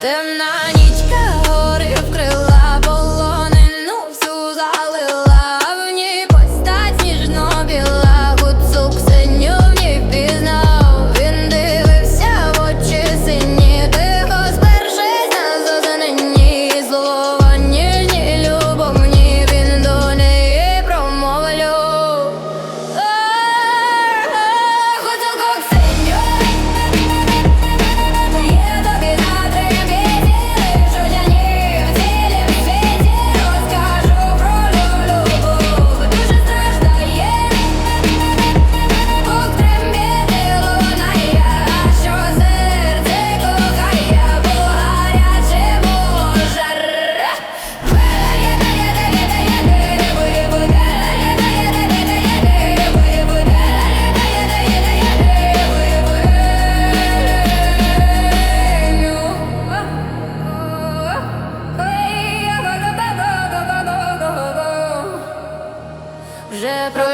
Темна ніч вже про.